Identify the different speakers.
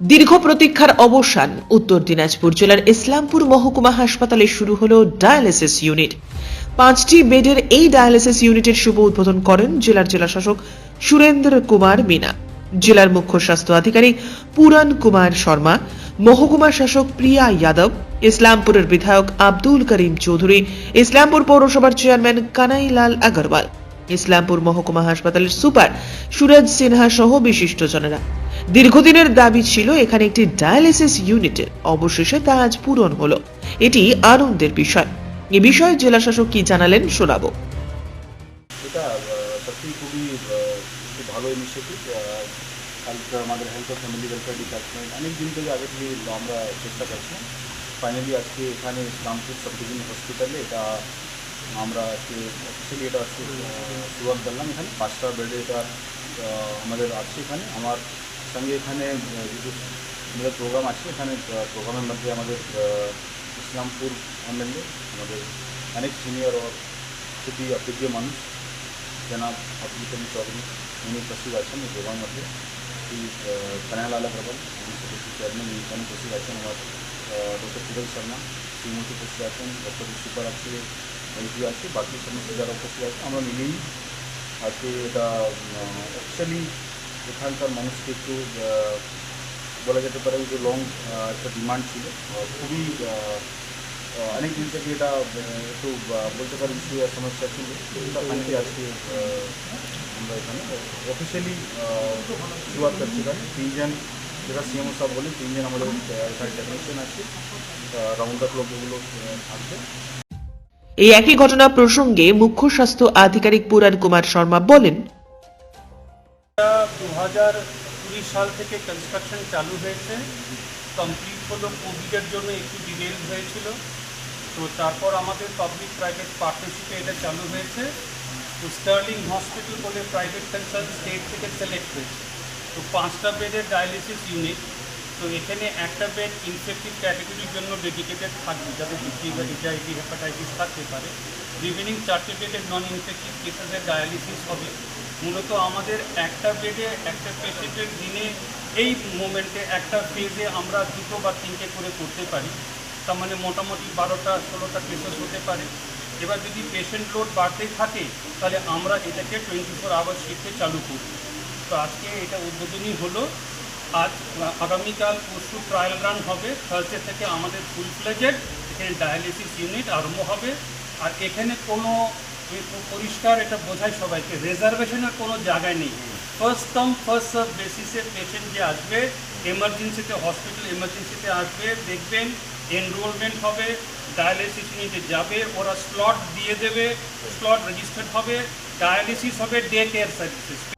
Speaker 1: দীর্ঘ প্রতীক্ষার অবসান উত্তর দিনাজপুর জেলার ইসলামপুর মহকুমা হাসপাতালে শুরু হল ডায়ালিসিস ইউনিট। পাঁচটি বেডের এই ডায়ালিসিস ইউনিটের শুভ উদ্বোধন করেন জেলার জেলাশাসক সুরেন্দ্র কুমার মিনা। জেলার মুখ্য স্বাস্থ্য আধিকারিক পুরান কুমার শর্মা, মহকুমা শাসক প্রিয়া যাদব, ইসলামপুরের বিধায়ক আব্দুল করিম চৌধুরী, ইসলামপুর পৌরসভার চেয়ারম্যান কানাইলাল আগরওয়াল। ইসলামপুর মহকুমা হাসপাতালের সুপার সুরজ সিনহা সহ বিশিষ্টজনেরা। দীর্ঘদিনের দাবি ছিল এখানে একটি ডায়ালিসিস ইউনিটের অবশেষে তা আজ পূরণ হলো। এটি আনন্দের বিষয়। এ বিষয়ে জেলাশাসক কি জানালেন শোনাবো।
Speaker 2: ভালো ইনিশিয়েটিভ আমাদের হেলথ ফ্যামিলি ওয়েলফেয়ার ডিপার্টমেন্ট অনেক দিন থেকে আগে থেকে আমরা চেষ্টা করছিলাম ফাইনালি আজকে এখানে ইসলামপুর সাব হসপিটালে এটা আমরা আজকে অফিসিয়ালি এটা আজকে শুরু করলাম এখানে পাঁচটা বেডে এটা আমাদের আছে এখানে আমার সঙ্গে এখানে যেহেতু আমাদের প্রোগ্রাম আছে এখানে প্রোগ্রামের মধ্যে আমাদের ইসলামপুর এমএলএ আমাদের অনেক সিনিয়র और খুবই অভিজ্ঞ মানুষ জনাব আব্দুল করিম চৌধুরী উনি উপস্থিত আছেন এই প্রোগ্রাম মধ্যে কানাইলাল প্রবল চেয়ারম্যান উনি উপস্থিত আছেন আমার ডক্টর সুরেশ শর্মা শ্রীমতী উপস্থিত আছেন ডক্টর সুপার আছে এলপি আছে, বাকি সমস্ত যারা উপস্থিত আছে, আমরা মিলেই আজকে এটা অফিসিয়ালি এখানকার মানুষকে একটু বলা যেতে পারে যে লং একটা ডিমান্ড ছিল। খুবই অনেক দিন থেকে এটা একটু বলতে পারি ইস্যু আর সমস্যা ছিল। এটা ফাইনালি আজকে আমরা এখানে অফিসিয়ালি শুরুয়াত করছি এখানে। তিনজন, যেটা সিএমও সাহেব বলেন তিনজন আমাদের এখানে টেকনিশিয়ান আছে। রাউন্ড দ্য ক্লক এগুলো থাকবে।
Speaker 1: এই একই ঘটনা প্রসঙ্গে মুখ্য স্বাস্থ্য আধিকারিক পুরান কুমার শর্মা বলেন
Speaker 3: হাজার কুড়ি সাল থেকে কনস্ট্রাকশন চালু হয়েছে। কমপ্লিট হলো কোভিডের জন্য একটু ডিলেড হয়েছিল। তো তারপর আমাদের পাবলিক প্রাইভেট পার্টনারশিপে এটা চালু হয়েছে। তো স্টার্লিং হসপিটাল বলে প্রাইভেট কনসার্ন স্টেট থেকে সিলেক্ট হয়েছে। তো পাঁচটা বেডের ডায়ালিসিস ইউনিট তো এখানে একটা বেড ইনফেক্টিভ ক্যাটাগরির জন্য ডেডিকেটেড থাকবে ফিভার এইচআইভি হেপাটাইটিস থাকতে পারে। রিমেনিং চারটে বেডের নন ইনফেক্টিভ কেসেসের ডায়ালিসিস হবে। মূলত আমাদের একটা বেডে একটা পেশেন্টের দিনে এই মোমেন্টে একটা ফেজে আমরা দুটো বা তিনটে করে করতে পারি। তার মানে মোটামুটি বারোটা, ষোলোটা কেসেস হতে পারে। এবার যদি পেশেন্ট লোড বাড়তে থাকে, তাহলে আমরা এটাকে টোয়েন্টি ফোর আওয়ার শিফটে চালু করব। তো আজকে এটা উদ্বোধনী হলো। আজ আগামীকাল পরশু ট্রায়াল রান হবে। থার্সডে থেকে আমাদের ফুল ফ্লেজেড এখানে ডায়ালিসিস ইউনিট আরম্ভ হবে। আর এখানে কোনো পরিষ্কার এটা বোঝায় সবাইকে রিজার্ভেশনের কোনো জায়গায় নেই। ফার্স্ট কাম ফার্স্ট সার্ভ বেসিসে পেশেন্ট যে আসবে এমার্জেন্সিতে হসপিটাল এমার্জেন্সিতে আসবে, দেখবেন এনরোলমেন্ট হবে ডায়ালিসিস ইউনিটে যাবে, ওরা স্লট দিয়ে দেবে স্লট রেজিস্টার্ড হবে ডায়ালিসিস হবে day care services